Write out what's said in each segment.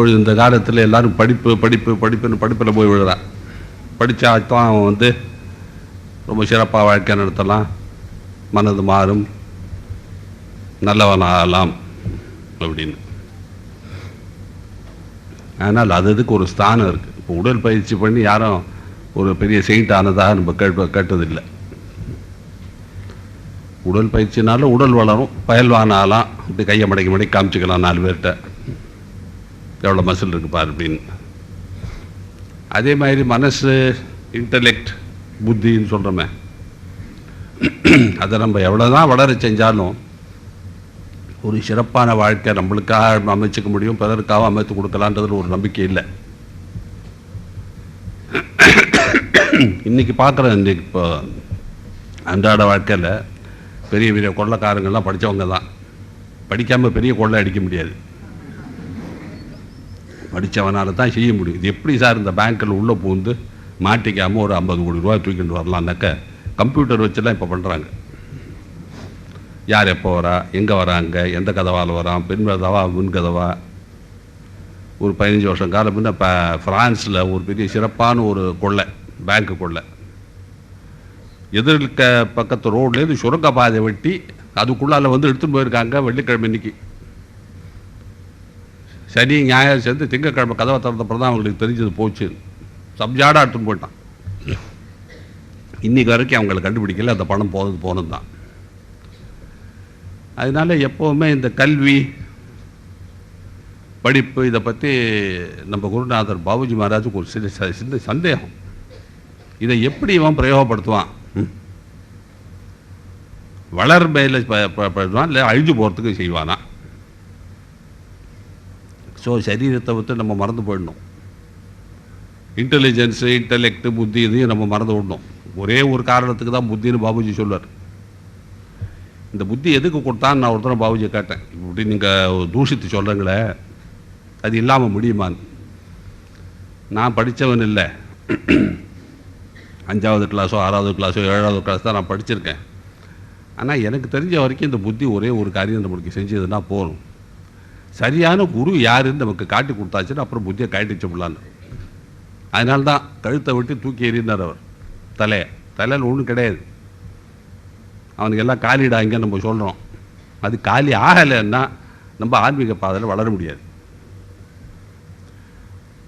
இப்பொழுது இந்த காலத்தில் எல்லாரும் படிப்பு படிப்பு படிப்புன்னு படிப்பில் போய் விழுறான் படித்தா தான் அவன் வந்து ரொம்ப சிறப்பாக வாழ்க்கை நடத்தலாம். மனது மாறும். நல்லவனாகலாம் அப்படின்னு. ஆனால் அது அதுக்கு ஒரு ஸ்தானம் இருக்குது இப்போ உடல் பயிற்சி பண்ணி யாரும் ஒரு பெரிய செயின்ட் ஆனதாக நம்ம கேட்ப கேட்டதில்லை. உடல் பயிற்சினாலும் உடல் வளரும். பயல்வானாலாம் ஆகலாம் இப்படி கையை மடக்கி மடக்கி காமிச்சிக்கலாம் நாலு பேர்கிட்ட. எவ்வளோ மசில் இருக்கு அப்படின்னு. அதே மாதிரி மனசு இன்டலெக்ட் புத்தின்னு சொல்கிறோமே அதை நம்ம எவ்வளோ தான் வளர செஞ்சாலும் ஒரு சிறப்பான வாழ்க்கை நம்மளுக்காக அமைச்சிக்க முடியும் பிறருக்காக அமைத்து கொடுக்கலான்றதுல ஒரு நம்பிக்கை இல்லை. இன்னைக்கு பார்க்குறேன் இன்றைக்கி இப்போ அன்றாட வாழ்க்கையில் பெரிய பெரிய கொள்ளைக்காரங்கள்லாம் படித்தவங்க தான் படிக்காமல் பெரிய கொள்ளை அடிக்க முடியாது. படித்தவனால தான் செய்ய முடியும். இது எப்படி சார் இந்த பேங்க்கில் உள்ளே பூந்து மாட்டிக்காமல் ஒரு ஐம்பது கோடி ரூபாய் தூக்கிட்டு வரலாம்னாக்க கம்ப்யூட்டர் வச்சுலாம் இப்போ பண்ணுறாங்க யார் எப்போ வரா எங்கே வராங்க எந்த கதவால் வரான் பெண் கதவா முன் கதவா? ஒரு பதினஞ்சு வருஷம் காலம் முன்ன இப்போ ஃப்ரான்ஸில் ஒரு பெரிய சிறப்பான ஒரு கொள்ளை பேங்க்கு கொள்ளை. எதிர்க்க பக்கத்து ரோட்லேருந்து சுரங்க பாதை வெட்டி அதுக்குள்ளால வந்து எடுத்துன்னு போயிருக்காங்க வெள்ளிக்கிழமை இன்னைக்கு. சனி ஞாயிறு சேர்ந்து திங்கக்கிழமை கதவை திறந்தப்பறம் தான் அவங்களுக்கு தெரிஞ்சது போச்சு. சப்ஜாடாக எடுத்துன்னு போயிட்டான். இன்னைக்கு வரைக்கும் அவங்களை கண்டுபிடிக்கல அந்த பணம் போனது போனது தான். அதனால எப்போவுமே இந்த கல்வி படிப்பு இதை பற்றி நம்ம குருநாதர் பாபுஜி மகாராஜுக்கு ஒரு சின்ன ச- சின்ன சந்தேகம். இதை எப்படி இவன் பிரயோகப்படுத்துவான்? வளர்மையில் படுவான் இல்லை அழிஞ்சு போகிறதுக்கு செய்வானா? ஸோ சரீரத்தை பற்றி நம்ம மறந்து போயிடணும். இன்டெலிஜென்ஸு இன்டெலெக்ட் புத்தி இதையும் நம்ம மறந்து விடணும். ஒரே ஒரு காரணத்துக்கு தான் புத்தின்னு பாபுஜி சொல்லுவார் இந்த புத்தி எதுக்கு கொடுத்தான்னு நான் ஒருத்தரம் பாபுஜி கேட்டேன். இப்படி நீங்கள் தூஷித்து சொல்கிறீங்களே அது இல்லாமல் முடியுமான்னு நான் படித்தவன் இல்லை. அஞ்சாவது கிளாஸோ ஆறாவது கிளாஸோ ஏழாவது கிளாஸ் தான் நான் படிச்சிருக்கேன். ஆனால் எனக்கு தெரிஞ்ச வரைக்கும் இந்த புத்தி ஒரே ஒரு காரியம் நம்மளுக்கு செஞ்சதுன்னா போதும். சரியான குரு யாருன்னு நமக்கு காட்டி கொடுத்தாச்சுன்னா அப்புறம் புத்தியை கழட்டி வச்சுடலான்னு அதனால தான் கழுத்தை விட்டு தூக்கி எறிந்தார் அவர். தலையை தலையில் ஒன்றும் கிடையாது. அவனுக்கு எல்லாம் காலிடாங்க நம்ம சொல்கிறோம் அது காலி ஆகலைன்னா நம்ம ஆன்மீக பாதையில் வளர முடியாது.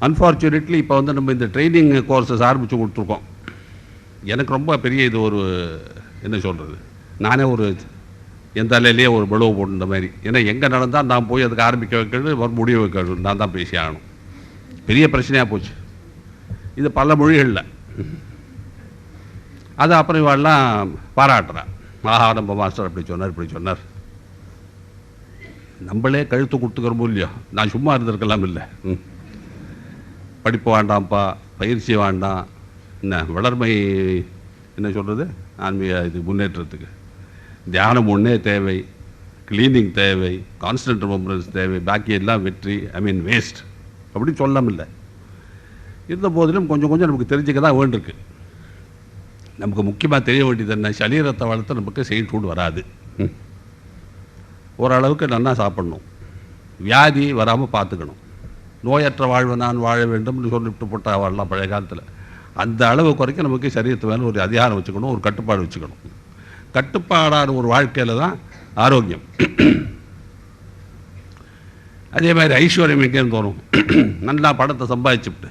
அன்ஃபார்ச்சுனேட்லி இப்போ வந்து நம்ம இந்த ட்ரைனிங் கோர்சஸ் ஆரம்பித்து கொடுத்துருக்கோம். எனக்கு ரொம்ப பெரிய இது ஒரு என்ன சொல்கிறது நானே ஒரு என் தலையிலேயே ஒரு பிளவு போட்டுன்ற மாதிரி. ஏன்னா எங்கே நடந்தால் நான் போய் அதுக்கு ஆரம்பிக்க வைக்கிறது ஒரு முடிவு வைக்கிறது. நான் தான் பேசி ஆகணும். பெரிய பிரச்சனையாக போச்சு. இது பல மொழிகளில். அது அப்புறம் இவாள்லாம் பாராட்டுறான். ஆஹா நம்ம மாஸ்டர் அப்படி சொன்னார் இப்படி சொன்னார். நம்மளே கழுத்து கொடுத்துக்கிறோமோ இல்லையோ? நான் சும்மா இருந்திருக்கலாம் இல்லை. ம். படிப்பு வேண்டாம்ப்பா பயிற்சி வேண்டாம். என்ன வளர்மை என்ன சொல்கிறது ஆன்மீக இது முன்னேற்றத்துக்கு. தியானம் ஒன்றே தேவை க்ளீனிங் தேவை கான்ஸ்டன்ட் ரிமம்பரன்ஸ் தேவை பாக்கி எல்லாம் வெற்றி ஐ மீன் வேஸ்ட் அப்படி சொல்லாமல்ல இருந்த போதிலும் கொஞ்சம் கொஞ்சம் நமக்கு தெரிஞ்சுக்க தான் வேண்டியிருக்கு. நமக்கு முக்கியமாக தெரிய வேண்டியது என்ன? சரீரத்தை வளர்த்து நமக்கு செயின் சூடு வராது. ஓரளவுக்கு நல்லா சாப்பிடணும். வியாதி வராமல் பார்த்துக்கணும். நோயற்ற வாழ்வை நான் வாழ வேண்டும்னு சொல்லிவிட்டு போட்டால் வாழலாம் பழைய காலத்தில். அந்த அளவு குறைக்க நமக்கு சரீரத்து மேலே ஒரு அதிகாரம் வச்சுக்கணும் ஒரு கட்டுப்பாடு வச்சுக்கணும். கட்டுப்பாடான ஒரு வாழ்க்கையில் தான் ஆரோக்கியம். அதே மாதிரி ஐஸ்வர்யம் எங்கேருந்து வரும் நல்லா படத்தை சம்பாதிச்சுட்டு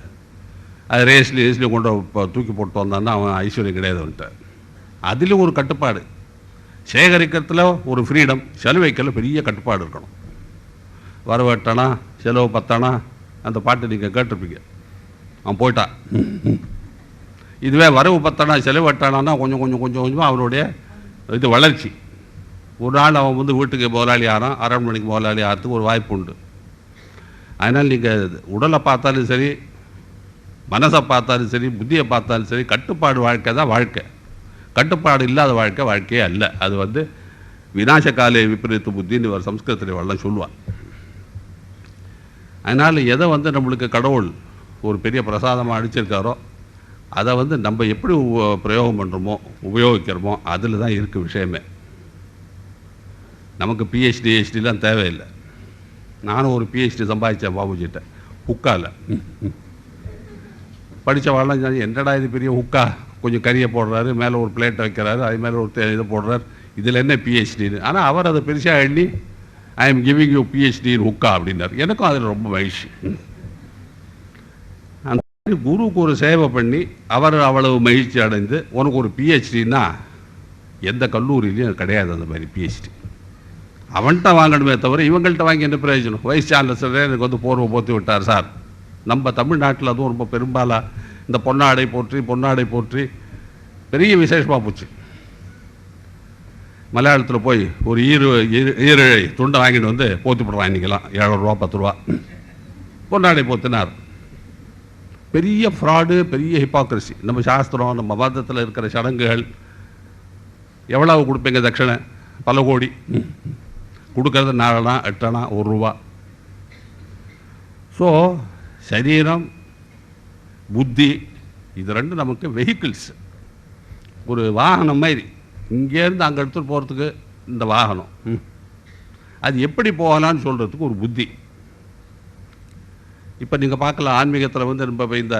அது ரேஸ்லி ரேஸ்லி கொண்டு இப்போ தூக்கி போட்டு வந்தான்னா அவன் ஐஸ்வர்யம் கிடையாது அவன்கிட்ட. அதிலும் ஒரு கட்டுப்பாடு. சேகரிக்கிறதுல ஒரு ஃப்ரீடம் செலவைக்கல பெரிய கட்டுப்பாடு இருக்கணும். வரவு செலவு பத்தானா அந்த பாட்டு நீங்கள் கேட்டிருப்பீங்க. அவன் போயிட்டான் இதுவே வரவு பத்தானா செலவு எட்டானா கொஞ்சம் கொஞ்சம் கொஞ்சம் கொஞ்சமாக அவருடைய இது வளர்ச்சி. ஒரு நாள் அவன் வந்து வீட்டுக்கு முதலாளி ஆறான் அரண்மனைக்கு முதலாளி ஆகிறதுக்கு ஒரு வாய்ப்பு உண்டு. அதனால் நீங்கள் உடலை பார்த்தாலும் சரி மனசை பார்த்தாலும் சரி புத்தியை பார்த்தாலும் சரி கட்டுப்பாடு வாழ்க்கை தான் வாழ்க்கை. கட்டுப்பாடு இல்லாத வாழ்க்கை வாழ்க்கையே அல்ல. அது வந்து விநாசகாலே விபரீத புத்தின்னு ஒரு சம்ஸ்கிருதத்தில் வரலாம் சொல்லுவான் அதனால் எதை வந்து நம்மளுக்கு கடவுள் ஒரு பெரிய பிரசாதமாக அடிச்சிருக்காரோ அதை வந்து நம்ம எப்படி உ- பிரயோகம் பண்ணுறோமோ உபயோகிக்கிறோமோ அதில் தான் இருக்குது விஷயமே. நமக்கு பிஹெச்டி ஹெச்டிலாம் தேவையில்லை. நானும் ஒரு பிஹெச்டி சம்பாதிச்சேன் பாபுஜிட்ட. ஹுக்கால படித்தவாள்லாம் என்னடா இது பெரிய ஹுக்கா கொஞ்சம் கறியை போடுறாரு மேலே ஒரு பிளேட்டை வைக்கிறாரு அது மேலே ஒரு இதை போடுறாரு. இதில் என்ன பிஹெச்டின்னு ஆனால் அவர் அதை பெருசாக எண்ணி I am giving you PhD hookah அப்படின்னார். எனக்கும் அதில் ரொம்ப மகிழ்ச்சி. குருவுக்கு ஒரு சேவை பண்ணி அவர் அவ்வளவு மகிழ்ச்சி அடைந்து உனக்கு ஒரு பிஹெச்டின்னா எந்த கல்லூரியிலையும் கிடையாது அந்த மாதிரி பிஹெச்டி அவன்கிட்ட வாங்கணுமே தவிர இவங்கள்ட்ட வாங்கி என்ன பிரயோஜனம்? வைஸ் சான்சலர் எனக்கு வந்து போர்வை போத்தி விட்டார் சார். நம்ம தமிழ்நாட்டில் அதுவும் ரொம்ப பெரும்பாலாக இந்த பொன்னாடை போற்றி பொன்னாடை போற்றி பெரிய விசேஷமாக போச்சு. மலையாளத்தில் போய் ஒரு ஈரு ஈரு- ஈரழை துண்டை வாங்கிட்டு வந்து போத்தி போடுறான் இன்றைக்கெல்லாம் ஏழு ரூபா பத்து ரூபா. பொன்னாடை போத்தினார் பெரிய ஃப்ராடு பெரிய ஹிப்பாக்ரஸி நம்ம சாஸ்திரம் நம்ம மதத்தில் இருக்கிற சடங்குகள் எவ்வளவு கொடுப்பீங்க தட்சணை? பல கோடி. கொடுக்கறது நாலனா எட்டனா ஒரு ரூபா. ஸோ சரீரம் புத்தி இது ரெண்டும் நமக்கு வெஹிக்கிள்ஸ் ஒரு வாகனம் மாதிரி. இங்கேருந்து அங்கே எடுத்துகிட்டு போகிறதுக்கு இந்த வாகனம். ம். அது எப்படி போகலான்னு சொல்கிறதுக்கு ஒரு புத்தி. இப்போ நீங்கள் பார்க்கலாம் ஆன்மீகத்தில் வந்து நம்ம இந்த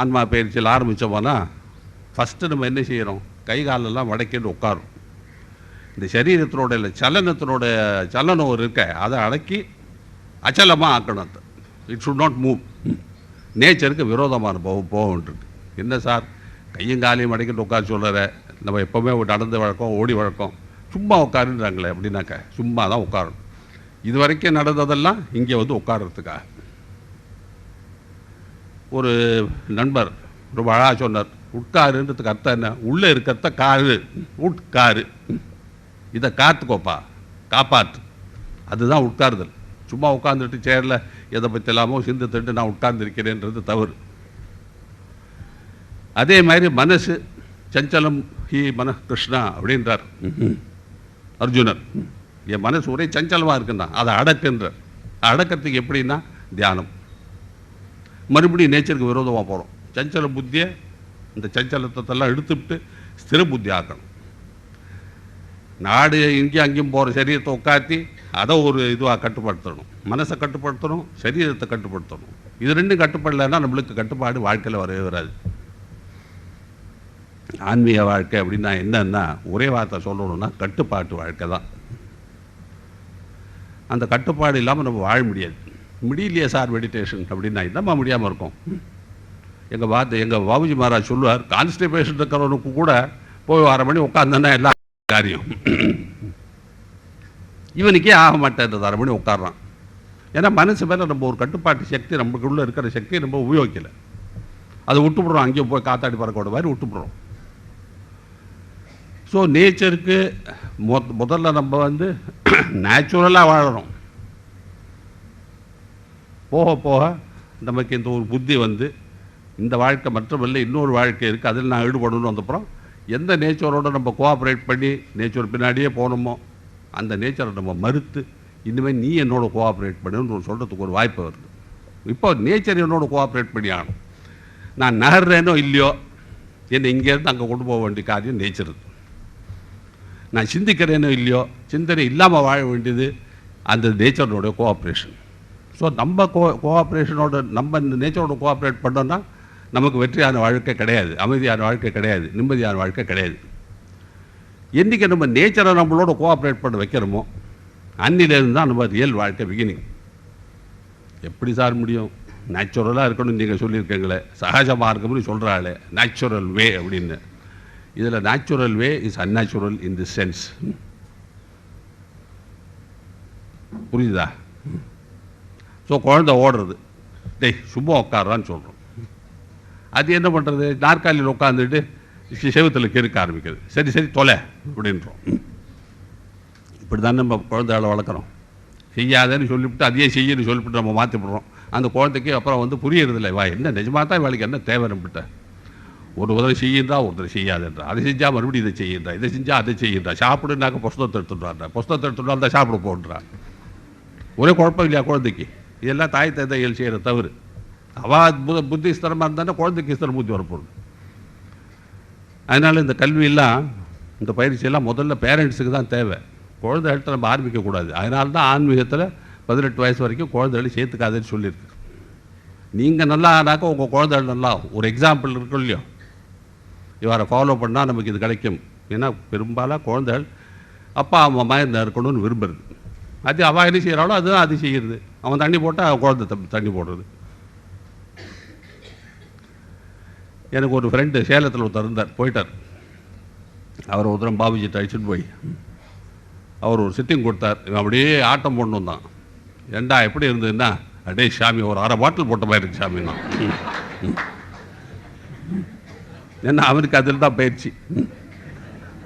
ஆன்மா பயிற்சியில் ஆரம்பித்தோம்னா ஃபஸ்ட்டு நம்ம என்ன செய்கிறோம் கை காலெல்லாம் வடக்கிட்டு உட்காரும். இந்த சரீரத்தினோட இல்லை சலனத்தினோட சலனம் ஒரு இருக்க அதை அடக்கி அச்சலமாக ஆக்கணும் இட் ஷுட் நாட் மூவ் நேச்சருக்கு விரோதமான போக போகன்றிருக்கு என்ன சார்? கையும் காலையும் மடக்கிட்டு உட்கார சொல்கிற நம்ம எப்போவுமே நடந்து வழக்கம் ஓடி வழக்கம். சும்மா உட்காருன்றாங்களே அப்படின்னாக்க சும்மா தான் உட்காரணும். இது வரைக்கும் நடந்ததெல்லாம் இங்கே வந்து உட்கார்றதுக்காக. ஒரு நண்பர் ரொம்ப அழகாக சொன்னார் உட்காருன்றதுக்கு அர்த்தம் என்ன? உள்ளே இருக்கிறத காரு உட்காரு. இதை காத்துக்கோப்பா காப்பாற்று அதுதான் உட்காருதல். சும்மா உட்கார்ந்துட்டு சேரில் எதை பற்றி இல்லாமல் சிந்து நான் உட்கார்ந்துருக்கிறேன்றது தவறு. அதே மாதிரி மனசு சஞ்சலம் ஹி மன கிருஷ்ணா அப்படின்றார். அர்ஜுனர் என் மனசு ஒரே சஞ்சலமாக இருக்குன்னா அதை அடக்குன்றார் அடக்கிறதுக்கு எப்படின்னா தியானம். மறுபடியும் நேச்சருக்கு விரோதமாக போகிறோம் சஞ்சல புத்தியை இந்த சஞ்சலத்தெல்லாம் எடுத்துவிட்டு ஸ்திர புத்தி ஆக்கணும். நாடு இங்கேயும் அங்கேயும் போகிற சரீரத்தை உட்காத்தி அதை ஒரு இதுவாக கட்டுப்படுத்தணும். மனசை கட்டுப்படுத்தணும் சரீரத்தை கட்டுப்படுத்தணும். இது ரெண்டும் கட்டுப்படலைன்னா நம்மளுக்கு கட்டுப்பாடு வாழ்க்கையில் வரவே வராது. ஆன்மீக வாழ்க்கை அப்படின்னா என்னன்னா ஒரே வார்த்தை சொல்லணும்னா கட்டுப்பாட்டு வாழ்க்கை தான். அந்த கட்டுப்பாடு இல்லாமல் நம்ம வாழ முடியாது. முடியலையே சார் மெடிடேஷன் அப்படின்னா என்னம்மா முடியாமல் இருக்கும்? எங்கள் பார்த்து எங்கள் பாபுஜி மகாராஜ் சொல்லுவார் கான்ஸ்டிபேஷன் இருக்கிறவனுக்கு கூட போய் அரை மணி உட்காந்துன்னா எல்லா காரியம். இவனுக்கே ஆக மாட்டேன்றது அரை மணி உட்காடுறான் ஏன்னா மனசு மேலே நம்ம ஒரு கட்டுப்பாட்டு சக்தி நம்மளுக்குள்ளே இருக்கிற சக்தியை நம்ம உபயோகிக்கலை. அதை விட்டுப்புடுறோம் அங்கேயும் போய் காத்தாடி பறக்கோட மாதிரி விட்டுப்புடுறோம். ஸோ நேச்சருக்கு மொ முதல்ல நம்ம வந்து நேச்சுரலாக வாழறோம் போக போக நமக்கு இந்த ஒரு புத்தி வந்து இந்த வாழ்க்கை மற்றமல்ல இன்னொரு வாழ்க்கை இருக்குது அதில் நான் ஈடுபடணும் வந்தப்புறம் எந்த நேச்சரோடு நம்ம கோஆப்ரேட் பண்ணி நேச்சர் பின்னாடியே போகணுமோ அந்த நேச்சரை நம்ம மறுத்து இனிமேல் நீ என்னோட கோஆப்ரேட் பண்ணுன்னு சொல்கிறதுக்கு ஒரு வாய்ப்பு வருது. இப்போ நேச்சர் என்னோட கோஆப்ரேட் பண்ணி ஆகணும். நான் நகர்றேனோ இல்லையோ என்னை இங்கேருந்து அங்கே கொண்டு போக வேண்டிய காரியம் நேச்சர் நான் சிந்திக்கிறேனோ இல்லையோ சிந்தனை இல்லாமல் வாழ வேண்டியது அந்த நேச்சரோட கோஆப்ரேஷன் ஸோ நம்ம கோ கோஆப்ரேஷனோட நம்ம இந்த நேச்சரோட கோஆப்ரேட் பண்ணோன்னா நமக்கு வெற்றியான வாழ்க்கை கிடையாது அமைதியான வாழ்க்கை கிடையாது நிம்மதியான வாழ்க்கை கிடையாது. என்றைக்கு நம்ம நேச்சரை நம்மளோட கோஆப்ரேட் பண்ண வைக்கிறோமோ அன்னிலேருந்து தான் நம்ம ரியல் வாழ்க்கை பிகினிங் எப்படி சார் முடியும்? நேச்சுரலாக இருக்கணும்னு நீங்கள் சொல்லியிருக்கீங்களே சகஜமாக இருக்கணும்னு சொல்கிறாளே நேச்சுரல் வே அப்படின்னு. இதில் natural way is unnatural in the sense புரியுதா ஸோ குழந்தை ஓடுறது. டேய் சும்மா உட்காரான்னு சொல்கிறோம் அது என்ன பண்ணுறது நாற்காலியில் உட்காந்துட்டு செவத்தில் கிறுக்க ஆரம்பிக்கிறது. சரி சரி தொலை அப்படின்றோம். இப்படி தான் நம்ம குழந்தைகளை வளர்க்குறோம். செய்யாதேன்னு சொல்லிவிட்டு அதையே செய்யணும்னு சொல்லிவிட்டு நம்ம மாற்றிவிடுறோம் அந்த குழந்தைக்கு அப்புறம் வந்து புரியறதில்ல. வா என்ன நிஜமாக தான் வேலைக்கு என்ன தேவை நம்மகிட்ட? ஒரு உதவி செய்யுன்றா ஒருத்தர் செய்யாதுன்றா அதை செஞ்சால் மறுபடியும் இதை செய்யுன்றா இதை செஞ்சால் அதை செய்யுன்றா சாப்பிடுனாக்க புஸ்தகத்தை எடுத்துடுறான்றா புஸ்தகத்தை எடுத்துட்டு வந்தால் சாப்பிட போன்றா ஒரே குழப்பம் இல்லையா குழந்தைக்கு? இதெல்லாம் தாய் தந்தைகள் செய்கிற தவறு. அவள் புத புத்தி ஸ்தரமாக இருந்தானே குழந்தைக்கு ஸ்தரம் புத்தி வரப்போகுது. அதனால் இந்த கல்வியெல்லாம் இந்த பயிற்சியெல்லாம் முதல்ல பேரண்ட்ஸுக்கு தான் தேவை. குழந்தைகள்கிட்ட நம்ம ஆரம்பிக்கக்கூடாது அதனால தான் ஆன்மீகத்தில் பதினெட்டு வயசு வரைக்கும் குழந்தைகளை சேர்த்துக்காதுன்னு சொல்லியிருக்கு. நீங்கள் நல்லா ஆனாக்கா உங்கள் குழந்தைகள் நல்லா ஒரு எக்ஸாம்பிள் இருக்கும் இல்லையோ? இவரை ஃபாலோ பண்ணால் நமக்கு இது கிடைக்கும். ஏன்னா பெரும்பாலாக குழந்தைகள் அப்பா அம்மா மாதிரி இருக்கணும்னு விரும்புறது. அது அவள் என்ன செய்கிறாளோ அதுதான் அது செய்கிறது அவன் தண்ணி போட்டால் குழந்தை தண்ணி போடுறது. எனக்கு ஒரு ஃப்ரெண்டு சேலத்தில் ஒருத்தர் இருந்தார் போயிட்டார். அவர் ஒரு தரம் பாபுஜிட்ட அழைச்சிட்டு போய் அவர் ஒரு சிட்டிங் கொடுத்தார். இவன் அப்படியே ஆட்டம் போடணும் தான். ஏண்டா எப்படி இருந்ததுன்னா அடே சாமி ஒரு அரை பாட்டில் போட்ட மாதிரி இருக்கு சாமின்னா ஏன்னா அவனுக்கு அதில் தான் பயிற்சி.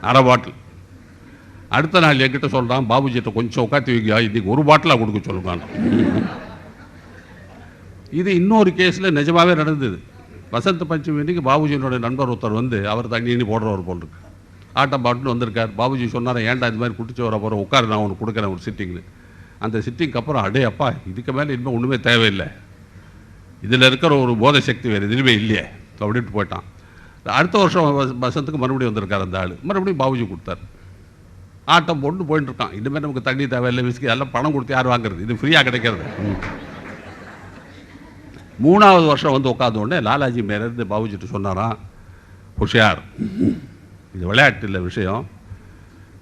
அரை பாட்டில் அடுத்த நாள் என்கிட்ட சொல்கிறான் பாபுஜிட்ட கொஞ்சம் உட்காந்து வைக்கா இன்றைக்கி ஒரு பாட்டிலாக கொடுக்க சொல்லுங்க இது இன்னொரு கேஸில் நிஜமாகவே நடந்தது. வசந்த பஞ்சமி இன்றைக்கி பாபுஜியினுடைய நண்பர் ஒருத்தர் வந்து அவர் தண்ணி போடுறவர் போல் இருக்கு. ஆட்டம் பாட்டுன்னு வந்திருக்கார். பாபுஜி சொன்னார் ஏன்டா இது மாதிரி குடிச்சு வர போகிற உட்காரு நான் உனக்கு கொடுக்குறேன் ஒரு சிட்டிங்னு அந்த சிட்டிங்க்கு அப்புறம் அடே அப்பா இதுக்கு மேலே இன்னும் ஒன்றுமே தேவையில்லை. இதில் இருக்கிற ஒரு போதை சக்தி வேறு எதுவுமே இல்லையே. அப்படின்ட்டு போயிட்டான். அடுத்த வருஷம் வச- மறுபடியும் வந்திருக்கார் அந்த ஆள். மறுபடியும் பாபுஜி கொடுத்தார். ஆட்டம் போட்டு போயிட்டு இருக்கான். இனிமேல் நமக்கு தண்ணி தேவையில்லை விஸ்கி எல்லாம் பணம் கொடுத்து யார் வாங்குறது? இது ஃப்ரீயாக கிடைக்கிறது. மூணாவது வருஷம் வந்து உட்காந்து உடனே லாலாஜி மேலேருந்து பாபுஜிட்டு சொன்னாராம் ஹுஷியார் இது விளையாட்டு இல்லை விஷயம்.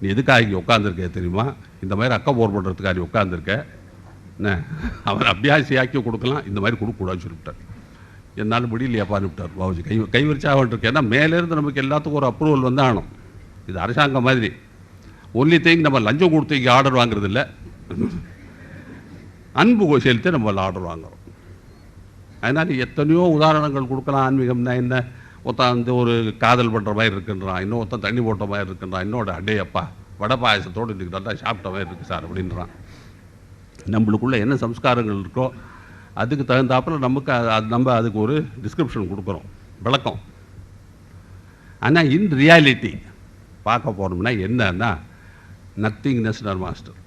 நீ எதுக்காக இங்கே உட்காந்துருக்க தெரியுமா? இந்த மாதிரி அக்கம் போர் பண்ணுறதுக்காக நீ உட்காந்துருக்க என்ன? அவர் அபியாசியாக்கி கொடுக்கலாம் இந்த மாதிரி கொடுக்கக்கூடாதுன்னு சொல்லிவிட்டார். என்னால் முடியலையாப்பான்னு விட்டார் பாபுஜி. கை கை வச்சாகன்றிருக்கு ஏன்னா மேலேருந்து நமக்கு எல்லாத்துக்கும் ஒரு அப்ரூவல் வந்து ஆகணும். இது அரசாங்கம் மாதிரி. ஒன்லி திங் நம்ம லஞ்சம் கொடுத்து இங்கே ஆர்டர் வாங்குறது இல்லை. அன்பு செலுத்தி நம்ம ஆர்டர் வாங்குறோம். அதனால் எத்தனையோ உதாரணங்கள் கொடுக்கலாம். ஆன்மீகம்னா என்ன ஒருத்தன் வந்து ஒரு காதல் பண்ணுற மாதிரி இருக்குன்றான். இன்னும் ஒருத்தன் தண்ணி போட்ட மாதிரி இருக்குன்றான். இன்னொரு அடையப்பா வடை பாயசத்தோடு இன்றைக்கி நல்லா சாப்பிட்ட மாதிரி இருக்குது சார் அப்படின்றான். நம்மளுக்குள்ள என்ன சம்ஸ்காரங்கள் இருக்கோ அதுக்கு தகுந்தாப்புல நமக்கு அது- நம்ம அதுக்கு ஒரு டிஸ்கிரிப்ஷன் கொடுக்குறோம். விளக்கம். ஆனால் இன் ரியாலிட்டி பார்க்க போனோம்னா என்னன்னா நத்திங்னஸ் மாஸ்டர்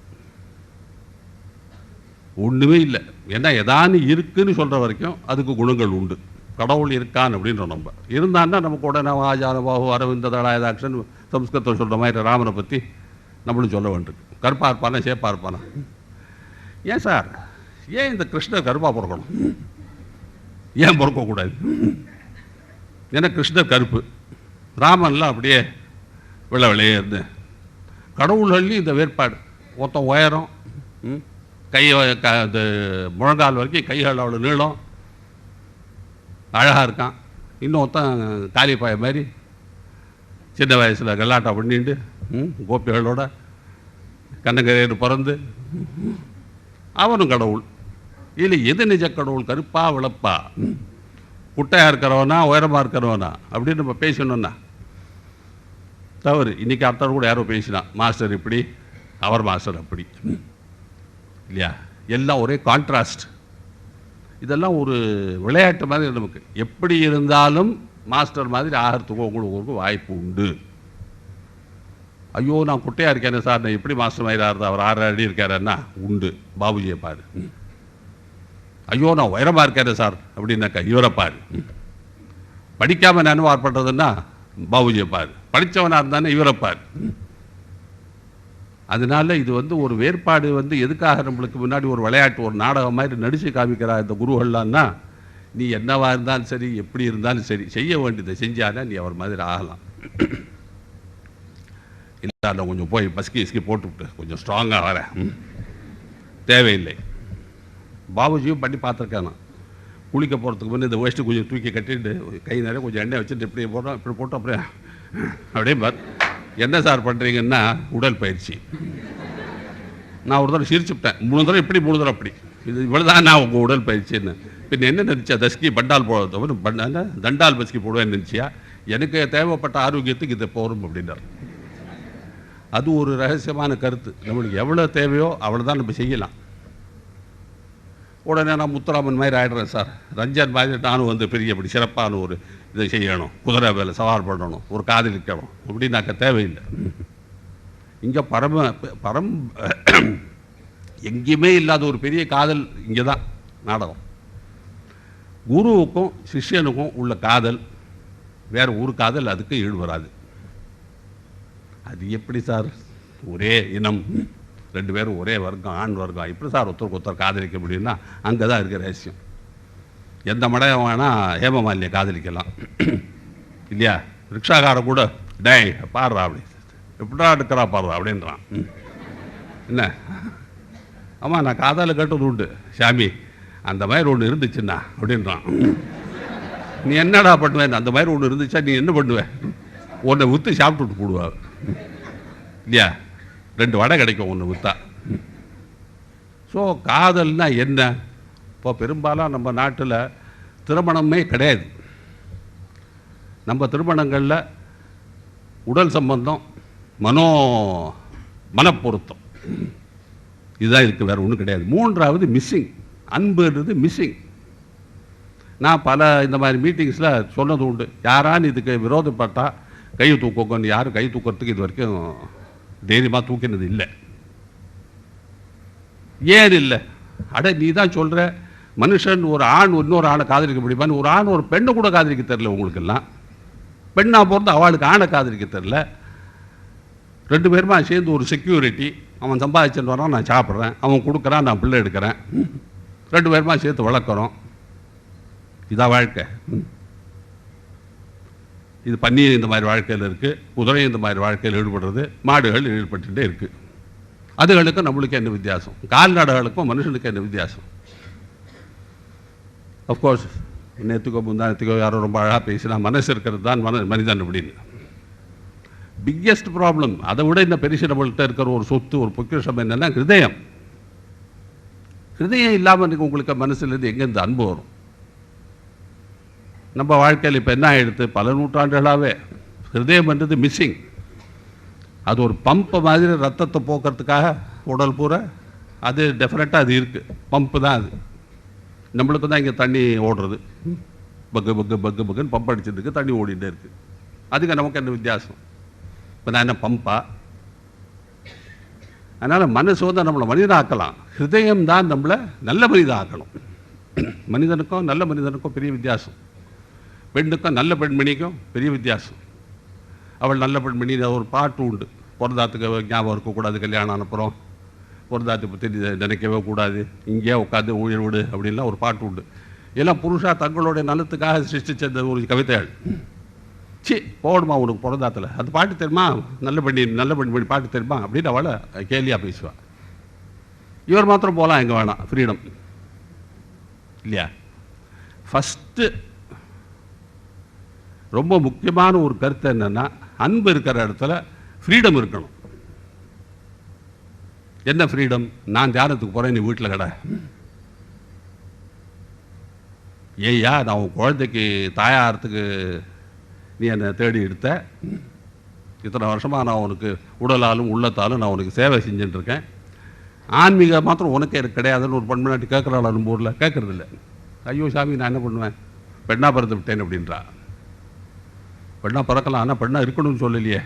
ஒன்றுமே இல்லை. ஏன்னா எதானு இருக்குன்னு சொல்கிற வரைக்கும் அதுக்கு குணங்கள் உண்டு. கடவுள் இருக்கான் அப்படின்றோம் நம்ம. இருந்தான்னா நமக்கு உடனே ஆஜான பாபு அரவிந்த தடாயதாக்ஷன் சம்ஸ்கிருதம் சொல்கிற மாதிரி ராமனை பற்றி நம்மளும் சொல்ல வேண்டியிருக்கு. கருப்பாக இருப்பானா சேப்பா இருப்பானா? ஏன் சார்? ஏன் இந்த கிருஷ்ணர் கருப்பாக பிறக்கணும்? ஏன் பிறக்கக்கூடாது? ஏன்னா கிருஷ்ணர் கருப்பு. ராமன்லாம் அப்படியே வெள்ளை வெள்ளையே இருந்து. கடவுள்கள்லையும் இந்த வேறுபாடு. ஒருத்தன் உயரம் ம், கை க இந்த முழங்கால் வரைக்கும் கைகள் அவ்வளோ நீளம். அழகாக இருக்கான். இன்னொருத்தன் காளிப்பாய மாதிரி சின்ன வயசில் கல்லாட்டா பண்ணிட்டு ம், கோபிகளோட கண்ணங்கரையர் பிறந்து அவனும் கடவுள். இல்லை எது நிஜ கடவுள் கருப்பா விளப்பா? குட்டையாக இருக்கிறவனா உயரமாக இருக்கிறவனா? அப்படின்னு நம்ம பேசணும்னா. தவறு. இன்னைக்கு அர்த்தம் கூட யாரோ பேசினா மாஸ்டர் இப்படி அவர் மாஸ்டர் அப்படி. இல்லையா? எல்லாம் ஒரே கான்ட்ராஸ்ட் இதெல்லாம் ஒரு விளையாட்டு மாதிரி நமக்கு. எப்படி இருந்தாலும் மாஸ்டர் மாதிரி ஆகிறதுக்கு உங்களுக்கு ஒரு வாய்ப்பு உண்டு. ஐயோ நான் குட்டையாக இருக்கேனே சார். நான் எப்படி மாஸ்டர் மாதிரி ஆறுது அவர் ஆறு அடி இருக்காருன்னா உண்டு. பாபுஜியை பாரு. ஐயோ நான் உயரமாக இருக்கேன் சார் அப்படின்னாக்கா இவரை பாரு. படிக்காமல் நான் வார் பண்ணுறதுன்னா பாபுஜியை பாரு. படித்தவனாக இருந்தானே இவரை பாரு. அதனால இது வந்து ஒரு வேறுபாடு வந்து எதுக்காக நம்மளுக்கு முன்னாடி ஒரு விளையாட்டு ஒரு நாடகம் மாதிரி நடிச்சு காமிக்கிறா இந்த குருகள்லான்னா நீ என்னவா இருந்தாலும் சரி எப்படி இருந்தாலும் சரி செய்ய வேண்டியதை செஞ்சானா நீ அவர் மாதிரி ஆகலாம். இல்லை நான் கொஞ்சம் போய் பஸ்கி இஸ்கி போட்டுவிட்டு கொஞ்சம் ஸ்ட்ராங்காக வரேன். தேவையில்லை. பாபுஜியும் பண்ணி பார்த்துருக்கேன்? நான் குளிக்க போகிறதுக்கு முன்னே இந்த வேஸ்ட்டு கொஞ்சம் தூக்கி கட்டிட்டு கை நிறைய கொஞ்சம் எண்ணெய் வச்சுட்டு இப்படி போடுறோம் இப்படி போட்டு அப்படியே அப்படியே பார். என்ன சார் பண்ணுறீங்கன்னா உடல் பயிற்சி. நான் ஒரு தடவை சிரிச்சுப்பிட்டேன். மூணு தடவை இப்படி மூணு தடவை அப்படி. இது இவ்வளோதான் நான் உங்கள் உடல் பயிற்சின்னு. பின்ன என்ன நினச்சா தஸ்கி பண்டால் போடுறது பண்ண தண்டால் பஸ்கி போடுவேன்னு நினச்சியா? எனக்கு தேவைப்பட்ட ஆரோக்கியத்துக்கு இதை போகும் அப்படின்னார். அது ஒரு ரகசியமான கருத்து. நம்மளுக்கு எவ்வளோ தேவையோ அவ்வளோதான் நம்ம செய்யலாம். உடனே நான் முத்துராமன் மாதிரி ஆயிடுறேன் சார். ரஞ்சன் மாதிரி நானும் வந்து பெரிய இப்படி சிறப்பான ஒரு இதை செய்யணும். குதிரை வேலை சவால் பண்ணணும். ஒரு காதலிக்கணும் இப்படின்னாக்க தேவையில்லை. இங்கே பரம பரம் எங்கேயுமே இல்லாத ஒரு பெரிய காதல் இங்கே தான் நாடகம். குருவுக்கும் சிஷ்யனுக்கும் உள்ள காதல் வேற ஒரு காதல் அதுக்கு ஈடு வராது. அது எப்படி சார்? ஒரே இனம். ரெண்டு பேரும் ஒரே வர்க்கம் ஆண் வர்க்கம். இப்படி சார் ஒருத்தருக்கு ஒருத்தர் காதலிக்க முடியும்னா அங்கே தான் இருக்கிற ரகசியம். எந்த மடம் வேணால் ஹேமமாலினியை காதலிக்கலாம். இல்லையா? ரிக்ஷாக்காரன் கூட டேய் பாடுறா அப்படி. எப்படா எடுக்கிறா பாடுறா அப்படின்றான். என்ன? ஆமாம் நான் காதலில் கேட்டது உண்டு சாமி. அந்த மாதிரி ஒன்று இருந்துச்சுன்னா அப்படின்றான். நீ என்னடா பண்ணுவேன் அந்த மாதிரி ஒன்று இருந்துச்சா நீ என்ன பண்ணுவ? உன்னை விற்று சாப்பிட்டுட்டு போடுவா. இல்லையா? ரெண்டு வடை கிடைக்கும் ஒன்று விற்றா ஸோ காதல்னா என்ன? இப்போ பெரும்பாலும் நம்ம நாட்டில் திருமணமே கிடையாது. நம்ம திருமணங்களில் உடல் சம்பந்தம் மனோ மனப்பொருத்தம். இதுதான் இருக்குது வேறு ஒன்றும் கிடையாது. மூன்றாவது மிஸ்ஸிங் அன்புன்றது மிஸ்ஸிங் நான் பல இந்த மாதிரி மீட்டிங்ஸில் சொன்னது உண்டு. யாரான்னு இதுக்கு விரோதப்பட்டால் கையை தூக்கோங்கன்னு யாரும் கை தூக்கிறதுக்கு இது வரைக்கும் தைரியமாக தூக்கினது இல்லை. ஏன் இல்லை? அட நீ தான் சொல்கிற மனுஷன் ஒரு ஆண் இன்னொரு ஆணை காதலிக்க முடியுமான்னு ஒரு ஆண் ஒரு பெண்ணை கூட காதலிக்க தெரில உங்களுக்கெல்லாம். பெண்ணாக பிறந்து அவளுக்கு ஆணை காதலிக்க தெரில ரெண்டு பேருமா சேர்ந்து ஒரு செக்யூரிட்டி அவன் சம்பாதிச்சுட்டு வரான் நான் சாப்பிட்றேன் அவன் கொடுக்குறான் நான் பிள்ளை எடுக்கிறேன். ரெண்டு பேருமா சேர்த்து வளர்க்குறோம். இதான் வாழ்க்கை. இது பன்னி இந்த மாதிரி வாழ்க்கையில் இருக்குது குதிரை இந்த மாதிரி வாழ்க்கையில் ஈடுபடுறது மாடுகள் ஈடுபட்டுகிட்டே இருக்குது அதுகளுக்கும் நம்மளுக்கு என்ன வித்தியாசம்? கால்நடைகளுக்கும் மனுஷனுக்கு என்ன வித்தியாசம்? அஃப்கோர்ஸ் நேற்றுக்கோ முந்தானத்துக்கோ யாரோ ரொம்ப அழகாக பேசினா மனசு இருக்கிறது தான் மன மனிதன் அப்படின்னு. பிக்கெஸ்ட் ப்ராப்ளம் அதை விட இந்த பெருசு நம்மள்கிட்ட இருக்கிற ஒரு சொத்து ஒரு பொக்கிஷம் என்னன்னா ஹிருதயம். ஹிருதயம் இல்லாமல் உங்களுக்கு மனசுலேருந்து எங்கேருந்து அன்பு வரும்? நம்ம வாழ்க்கையில் இப்போ என்ன ஆகிடுது பல நூற்றாண்டுகளாகவே ஹிருதயம்ன்றது மிஸ்ஸிங் அது ஒரு பம்பு மாதிரி ரத்தத்தை போக்குறதுக்காக உடல் பூரா அது டெஃபினட்டாக அது இருக்குது பம்பு தான் அது. நம்மளுக்கு தான் இங்கே தண்ணி ஓடுறது. பக்கு பக்கு பக்கு பக்குன்னு பம்ப் அடிச்சிட்டு இருக்கு தண்ணி ஓடிட்டே இருக்குது அதுக்கு நமக்கு என்ன வித்தியாசம்? இப்போ நான் என்ன பம்பா அதனால் மனசு வந்து நம்மளை மனிதனாக்கலாம். ஹிருதயம் தான் நம்மளை நல்ல மனிதன் ஆக்கணும் மனிதனுக்கும் நல்ல மனிதனுக்கும் பெரிய வித்தியாசம். பெண்ணுக்கும் நல்ல பெண்மணிக்கும் பெரிய வித்தியாசம். அவள் நல்ல பெண்மணி ஒரு பாட்டு உண்டு. பிறந்தாத்துக்கு ஞாபகம் இருக்கக்கூடாது கல்யாணம் அனுப்புகிறோம் பிறந்தாத்து பற்றி நினைக்கவே கூடாது. இங்கேயே உட்காந்து ஊழியர் விடு அப்படின்லாம் ஒரு பாட்டு உண்டு. எல்லாம் புருஷா தங்களுடைய நலத்துக்காக சிருஷ்டிச்ச ஒரு கவிதைகள் சி போடுமா உனக்கு பிறந்தாத்தில் அது பாட்டு தெரியுமா? நல்ல பண்ணி நல்ல பண்ணி பண்ணி பாட்டு தெரியுமா? அப்படின்னு அவளை கேலியாக பேசுவாள் இவர் மாத்திரம் போகலாம் எங்கே வேணாம் ஃப்ரீடம் இல்லையா? ஃபஸ்ட்டு ரொம்ப முக்கியமான ஒரு கருத்து என்னென்னா அன்பு இருக்கிற இடத்துல ஃப்ரீடம் இருக்கணும். என்ன ஃப்ரீடம் நான் தியானத்துக்கு போகிறேன் நீ வீட்டில் கடை. ஏய்யா நான் உன் குழந்தைக்கு தாயாரத்துக்கு நீ என்னை தேடி எடுத்த? இத்தனை வருஷமாக நான் உனக்கு உடலாலும் உள்ளத்தாலும் நான் உனக்கு சேவை செஞ்சுட்டு இருக்கேன். ஆன்மீக மாத்திரம் உனக்கே எனக்கு கிடையாதுன்னு ஒரு பண்பு கேட்குறாள் நம்ம ஊரில்? கேட்கறதில்ல ஐயோ சாமி நான் என்ன பண்ணுவேன்? பெண்ணா பிறந்து விட்டேன் அப்படின்றா. பெண்ணாக பிறக்கலாம் ஆனால் பெண்ணாக இருக்கணும்னு சொல்லலையே.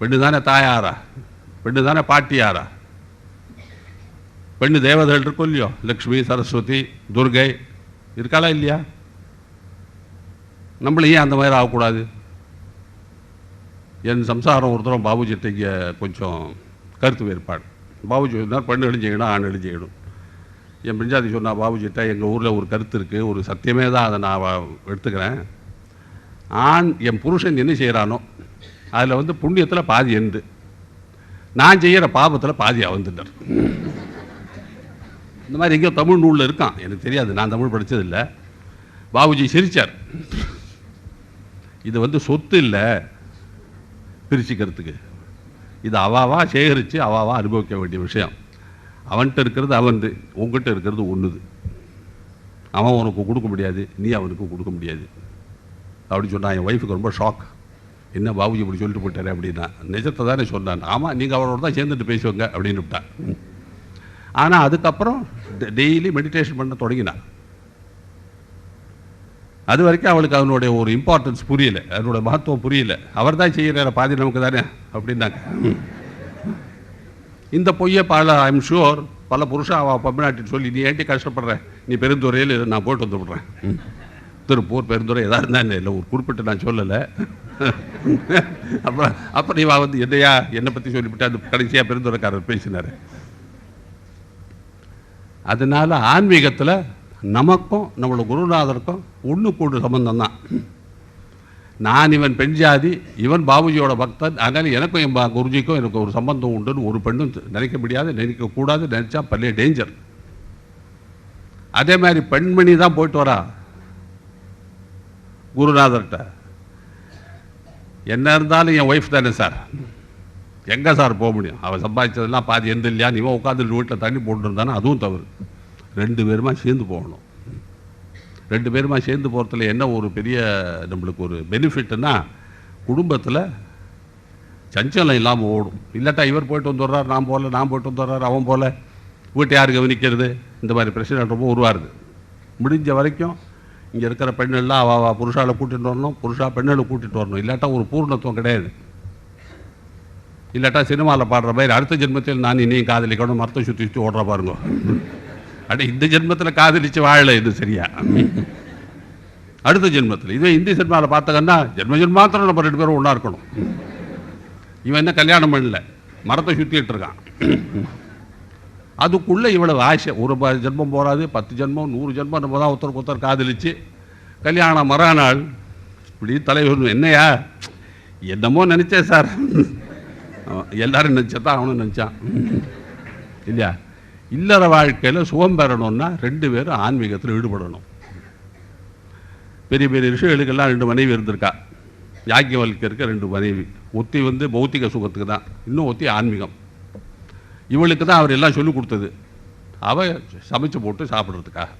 பெண்ணு தானே தாயாரா? பெண்ணு தானே பாட்டியாரா? பெண்ணு தேவதைகள் இருக்கும் இல்லையோ? லக்ஷ்மி சரஸ்வதி துர்கை இருக்காளா இல்லையா? நம்மள ஏன் அந்த மாதிரி ஆகக்கூடாது? என் சம்சாரம் ஒருத்தரம் பாபுஜிட்ட இங்கே கொஞ்சம் கருத்து வேறுபாடு. பாபுஜி சொன்னார் பெண்ணு எழுஞ்சிக்கணும் ஆண் எழுஞ்சிக்கணும் என் பிரிஞ்சாதி சொன்னா பாபுஜிட்ட எங்கள் ஊரில் ஒரு கருத்து இருக்குது ஒரு சத்தியமே தான் அதை நான் எடுத்துக்கிறேன். ஆண் என் புருஷன் என்ன செய்கிறானோ அதில் வந்து புண்ணியத்தில் பாதி எந்து நான் செய்கிற பாபத்தில் பாதி அவந்துட்டார். இந்த மாதிரி எங்கேயோ தமிழ் நூலில் இருக்கான். எனக்கு தெரியாது நான் தமிழ் படித்ததில்லை பாபுஜி சிரிச்சார். இது வந்து சொத்து இல்லை பிரிச்சுக்கிறதுக்கு. இது அவாவா சேகரித்து அவாவா அனுபவிக்க வேண்டிய விஷயம். அவன்கிட்ட இருக்கிறது அவன் உங்ககிட்ட இருக்கிறது ஒன்றுது அவன் உனக்கு கொடுக்க முடியாது நீ அவனுக்கு கொடுக்க முடியாது. அப்படின்னு சொன்னால் என் ஒய்ஃபுக்கு ரொம்ப ஷாக் என்ன பாபுஜி இப்படி சொல்லிட்டு போயிட்டாரு அப்படின்னா நிஜத்தை தானே சொன்னான். ஆமாம் நீங்கள் அவரோட தான் சேர்ந்துட்டு பேசுவாங்க அப்படின்னு விட்டான். ஆனால் அதுக்கப்புறம் டெய்லி மெடிடேஷன் பண்ண தொடங்கினான். அது வரைக்கும் அவளுக்கு அவனுடைய ஒரு இம்பார்ட்டன்ஸ் புரியல. அதனோட மகத்துவம் புரியல. அவர் தான் செய்கிறார பாதி நமக்கு தானே அப்படின்னாங்க. இந்த பொய்யை பல ஐம் ஷுவர் பல புருஷன் அவள் பம்பினாட்டின்னு சொல்லி நீ ஏன்ட்டி கஷ்டப்படுற? நீ பெருந்துறையில் நான் போயிட்டு வந்து விடுறேன். திருப்பூர் பெருந்துறை எதாக இருந்தானே இல்லை ஒரு குறிப்பிட்ட நான் சொல்லலை. அப்புறம் அப்புறம் இவா வந்து என்னையா என்னை பற்றி சொல்லிவிட்டு அந்த கடைசியாக பெருந்துறைக்காரர் பேசினார். அதனால் ஆன்மீகத்தில் நமக்கும் நம்மளோட குருநாதருக்கும் ஒன்று கூடு சம்பந்தம் தான் நான் இவன் பெண் ஜாதி இவன் பாபுஜியோட பக்தன் அதனால் எனக்கும் என் குருஜிக்கும் எனக்கு ஒரு சம்பந்தம் உண்டுன்னு ஒரு பெண்ணும் நினைக்க முடியாது நினைக்கக்கூடாது நினச்சா பல்லே டேஞ்சர் அதே மாதிரி பெண்மணி தான் போயிட்டு வரா. குருநாதர்கிட்ட என்ன இருந்தாலும் என் ஒய்ஃப் தானே சார் எங்கே சார் போக முடியும்? அவன் சம்பாதிச்சதெல்லாம் பாதி எந்த இல்லையா நீ உட்காந்து வீட்டில் தண்ணி போட்டுருந்தானே? அதுவும் தவறு. ரெண்டு பேருமா சேர்ந்து போகணும். ரெண்டு பேருமா சேர்ந்து போகிறதுல என்ன ஒரு பெரிய நம்மளுக்கு ஒரு பெனிஃபிட்னா குடும்பத்தில் சஞ்சலம் இல்லாமல் ஓடும். இல்லாட்டா இவர் போயிட்டு வந்துடுறாரு நான் போகல நான் போயிட்டு வந்துடுறாரு அவன் போகல. வீட்டை யார் கவனிக்கிறது? இந்த மாதிரி பிரச்சனை ரொம்ப உருவாருது முடிஞ்ச வரைக்கும் இங்கே இருக்கிற பெண்ணெல்லாம் அவ அவ புருஷால கூட்டிட்டு வரணும் புருஷா பெண்களை கூட்டிட்டு வரணும். இல்லாட்டா ஒரு பூர்ணத்துவம் கிடையாது. இல்லாட்டா சினிமாவில் பாடுற மாதிரி அடுத்த ஜென்மத்தில் நான் இனியும் காதலிக்கணும் மரத்தை சுற்றி சுற்றி ஓடுற பாருங்க. அட இந்த ஜென்மத்தில் காதலிச்சு வாழலை இது சரியா? அடுத்த ஜென்மத்தில். இதுவே இந்தி சினிமாவில் பார்த்தங்கன்னா ஜென்ம ஜென்மாத்திரம் நம்ம ரெண்டு பேரும் ஒன்றா இருக்கணும். இவன் என்ன கல்யாணம் பண்ணல மரத்தை சுற்றிட்டு இருக்கான். அதுக்குள்ளே இவ்வளவு ஆசை. ஒரு ஜென்மம் போகாது பத்து ஜென்மம் நூறு ஜென்மம் நம்ம தான் ஒருத்தருக்கு ஒருத்தர் காதலிச்சு. கல்யாணம் மறாநாள் இப்படி தலைவர் என்னையா? என்னமோ நினச்சேன் சார். எல்லோரும் எல்லாரும் நினச்சதான் அவனும் நினச்சான். இல்லையா? இல்லற வாழ்க்கையில் சுகம் பெறணும்னா ரெண்டு பேரும் ஆன்மீகத்தில் ஈடுபடணும். பெரிய பெரிய ரிஷிகளுக்கெல்லாம் ரெண்டு மனைவி இருந்திருக்கா. யாக்கியவல்கருக்கு ரெண்டு மனைவி. ஒத்தி வந்து பௌத்திக சுகத்துக்கு தான். இன்னும் ஒத்தி ஆன்மீகம். இவளுக்கு தான் அவர் எல்லாம் சொல்லி கொடுத்தது. அவள் சமைச்சு போட்டு சாப்பிட்றதுக்காக.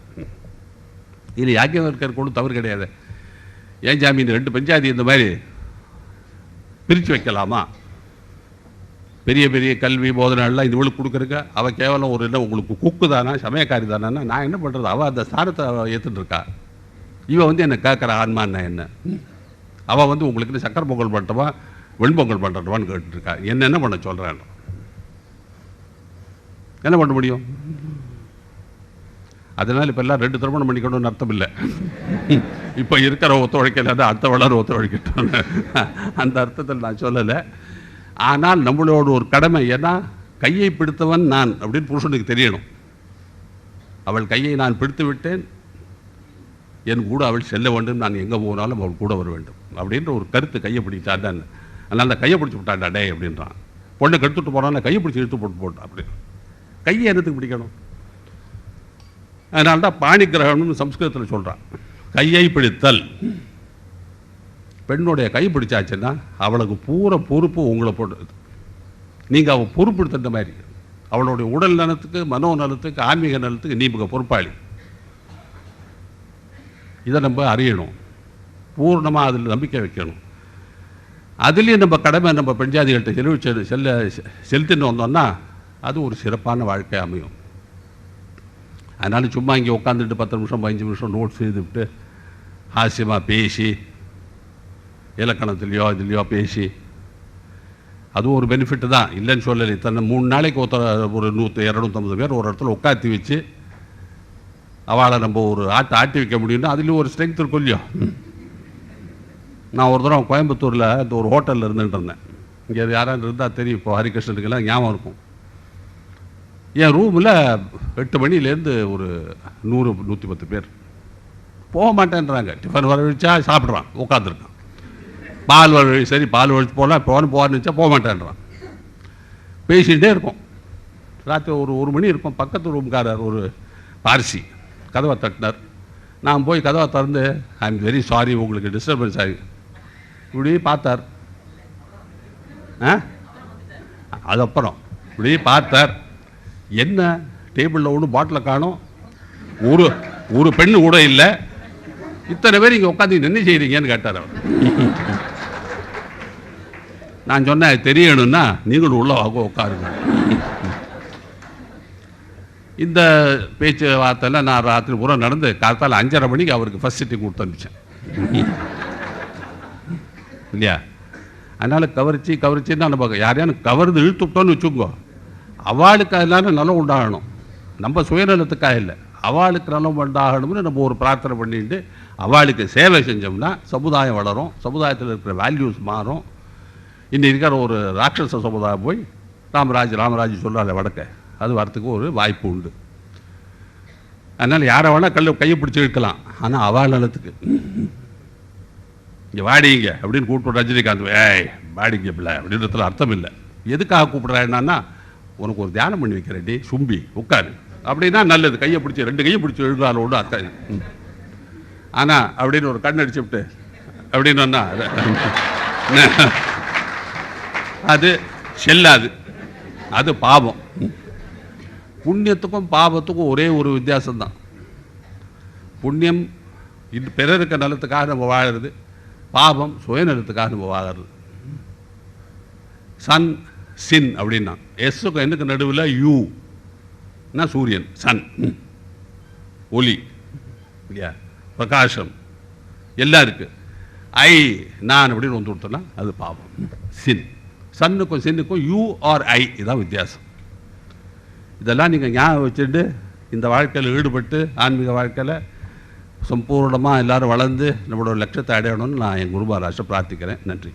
இதில் யாக்கியவர்கர் கூட தவறு கிடையாது. ஏன் ஜாமி இந்த ரெண்டு பஞ்சாயத்து இந்த மாதிரி பிரித்து வைக்கலாமா? பெரிய பெரிய கல்வி போதனைகள்லாம் இதுவளுக்கு இவளுக்கு கொடுக்குறக்க அவள் கேவலம் ஒரு என்ன உங்களுக்கு குக்கு தானா சமயக்காரி தானா நான் என்ன பண்ணுறது அவள் அந்த ஸ்தானத்தை ஏற்றுட்டு இருக்கா இவன் வந்து என்னை கேட்குற ஆன்மான்னா என்ன? அவள் வந்து உங்களுக்கு சக்கரை பொங்கல் பண்ணட்டுமா வெண்பொங்கல் பண்ணுறவான்னு கேட்டுருக்கா. என்ன என்ன பண்ண சொல்கிறான் என்ன பண்ண முடியும்? அதனால் இப்போ எல்லாம் ரெண்டு திருமணம் பண்ணிக்கணும்னு அர்த்தம் இல்லை. இப்போ இருக்கிற ஒத்துழைக்கலாத அடுத்த வளர் ஒத்துழைக்கட்டும். அந்த அர்த்தத்தில் நான் சொல்லலை. ஆனால் நம்மளோட ஒரு கடமை ஏன்னா கையை பிடித்தவன் நான் அப்படின்னு புருஷனுக்கு தெரியணும். அவள் கையை நான் பிடித்து விட்டேன். என் கூட அவள் செல்ல வேண்டும். நான் எங்கே போனாலும் அவள் கூட வர வேண்டும். அப்படின்ற ஒரு கருத்து கையை பிடிச்சாண்டான் அதனால் அந்த கையை பிடிச்சி விட்டாண்டா டே அப்படின்றான். பொண்ணை கெடுத்துட்டு போறான்னா கையை பிடிச்சி இழுத்து போட்டு போட்டான் அப்படின்னு. கையை என்னத்துக்கு பிடிக்கணும்? அதனால்தான் பாணி கிரகணம்னு சம்ஸ்கிருதத்தில் சொல்கிறான் கையை பிடித்தல். பெண்ணுடைய கை பிடிச்சாச்சுன்னா அவளுக்கு பூரா பொறுப்பு உங்களை போட்டு நீங்கள் அவள் பொறுப்படுத்துற மாதிரி. அவளுடைய உடல் நலத்துக்கு மனோ நலத்துக்கு ஆன்மீக நலத்துக்கு நீ மிக பொறுப்பாளி. இதை நம்ம அறியணும். பூர்ணமாக அதில் நம்பிக்கை வைக்கணும். அதுலேயும் நம்ம கடமை நம்ம பெண்ஜாதிகள்கிட்ட செலவு செல்ல செலுத்தின்னு வந்தோம்னா அது ஒரு சிறப்பான வாழ்க்கை அமையும். அதனால் சும்மா இங்கே உட்காந்துட்டு பத்து நிமிஷம் பதினஞ்சு நிமிஷம் நோட்ஸ் எழுதிவிட்டு ஹாஸ்யமாக பேசி இலக்கணத்துலேயோ இதுலேயோ பேசி அதுவும் ஒரு பெனிஃபிட் தான். இல்லைன்னு சொல்லலை. இத்தனை மூணு நாளைக்கு ஒருத்தர் ஒரு நூற்றி இரநூத்தம்பது பேர் ஒரு இடத்துல உட்காத்தி வச்சு அவளை நம்ம ஒரு ஆட்டை ஆட்டி வைக்க முடியும்னா அதுலேயும் ஒரு ஸ்ட்ரென்த் இருக்கும் இல்லையோ? நான் ஒரு தடவை கோயம்புத்தூரில் இந்த ஒரு ஹோட்டலில் இருந்துகிட்டு இருந்தேன். இங்கே யாராவது இருந்தால் தெரியும். இப்போ ஹரிகிருஷ்ணனுக்கெல்லாம் ஞாபகம் இருக்கும். என் ரூமில் எட்டு மணிலேருந்து ஒரு நூறு நூற்றி பத்து பேர். போக மாட்டேன்றாங்க. டிஃபன் வரவழிச்சா சாப்பிட்றான் உட்காந்துருக்கான் பால் வழி சரி பால் வழிச்சு போகலாம் போகணும் போகான்னு வச்சா போக மாட்டேன்றான். பேசிகிட்டே இருப்போம். ராத்திரி ஒரு ஒரு மணி இருக்கும். பக்கத்து ரூம்காரர் ஒரு பார்சி கதவை தட்டினார். நான் போய் கதவை திறந்து ஐ எம் வெரி சாரி உங்களுக்கு டிஸ்டர்பன்ஸ் ஆகி இப்படி பார்த்தார். ஆ? அதுக்கப்புறம் இப்படி பார்த்தார். என்ன டேபிளில் ஒன்று பாட்டில் காணும். ஒரு ஒரு பெண்ணு கூட இல்லை. இத்தனை பேர் இங்கே உட்காந்து என்ன செய்கிறீங்கன்னு கேட்டார் அவர். நான் சொன்னேன் தெரியணும்னா நீங்களும் உள்ள உட்காருங்க. இந்த பேச்சு வார்த்தையில் நான் ராத்திரி பூரா நடந்து காத்தால அஞ்சரை மணிக்கு அவருக்கு ஃபஸ்ட் சிட்டிங் கொடுத்து அனுப்பிச்சேன் இல்லையா? அதனால் கவரிச்சு கவரிச்சுன்னா நம்ம யாரையானு கவர்ந்து இழுத்து விட்டோன்னு வச்சுக்கோ அவளுக்கு அதனால நலம் உண்டாகணும். நம்ம சுயநலத்துக்காக இல்லை. அவளுக்கு நலம் உண்டாகணும்னு நம்ம ஒரு பிரார்த்தனை பண்ணிட்டு அவளுக்கு சேவை செஞ்சோம்னா சமுதாயம் வளரும். சமுதாயத்தில் இருக்கிற வேல்யூஸ் மாறும். இன்னி இருக்கிற ஒரு ராட்சச சமுதாயம் போய் ராமராஜ் ராமராஜ் சொல்கிறாரு வடக்க. அது வரத்துக்கு ஒரு வாய்ப்பு உண்டு. அதனால் யாரை வேணால் கல் கையை பிடிச்சி இழுக்கலாம். ஆனால் அவள் நலத்துக்கு. இங்கே வாடிங்க அப்படின்னு கூப்பிட்டு ரஜினிகாந்த் ஏய் வாடிங்க பிள்ளை. அப்படின்றதுல அர்த்தம் இல்லை. எதுக்காக கூப்பிட்றா என்னன்னா உனக்கு ஒரு தியானம் பண்ணி வைக்கிறேன்டி சும்பி உட்காரு. அப்படின்னா நல்லது. கையை பிடிச்சி ரெண்டு கையை பிடிச்சி எழுதால அக்கா ஆனால் ஆனா அப்படின்னு ஒரு கண் அடிச்சுவிட்டு அப்படின்னு சொன்னா, அது செல்லாது. அது பாவம். புண்ணியத்துக்கும் பாவத்துக்கும் ஒரே ஒரு வித்தியாசம்தான். புண்ணியம் இது பிறருக்கு நலத்துக்காக நம்ம வாழுறது பாவம் சுயநலத்துக்காக நம்ம வாழறது. சன் சின் அப்படின்னா எஸ்ஸுக்கும் என்னுக்கு நடுவில் யூ சூரியன்? சன் ஒளி. இல்லையா? பிரகாசம். எல்லாம் இருக்குது ஐ நான் அப்படின்னு வந்து கொடுத்தோன்னா அது பாவம். சின் சன்னுக்கும் சின்னுக்கும் யூ ஆர் ஐ இதான் வித்தியாசம். இதெல்லாம் நீங்கள் ஞாபகம் வச்சுட்டு இந்த வாழ்க்கையில் ஈடுபட்டு ஆன்மீக வாழ்க்கையில் சம்பூர்ணமாக எல்லோரும் வளர்ந்து நம்மளோட லட்சத்தை அடையணும்னு நான் என் குருபாராஷ்டிர பிரார்த்திக்கிறேன். நன்றி.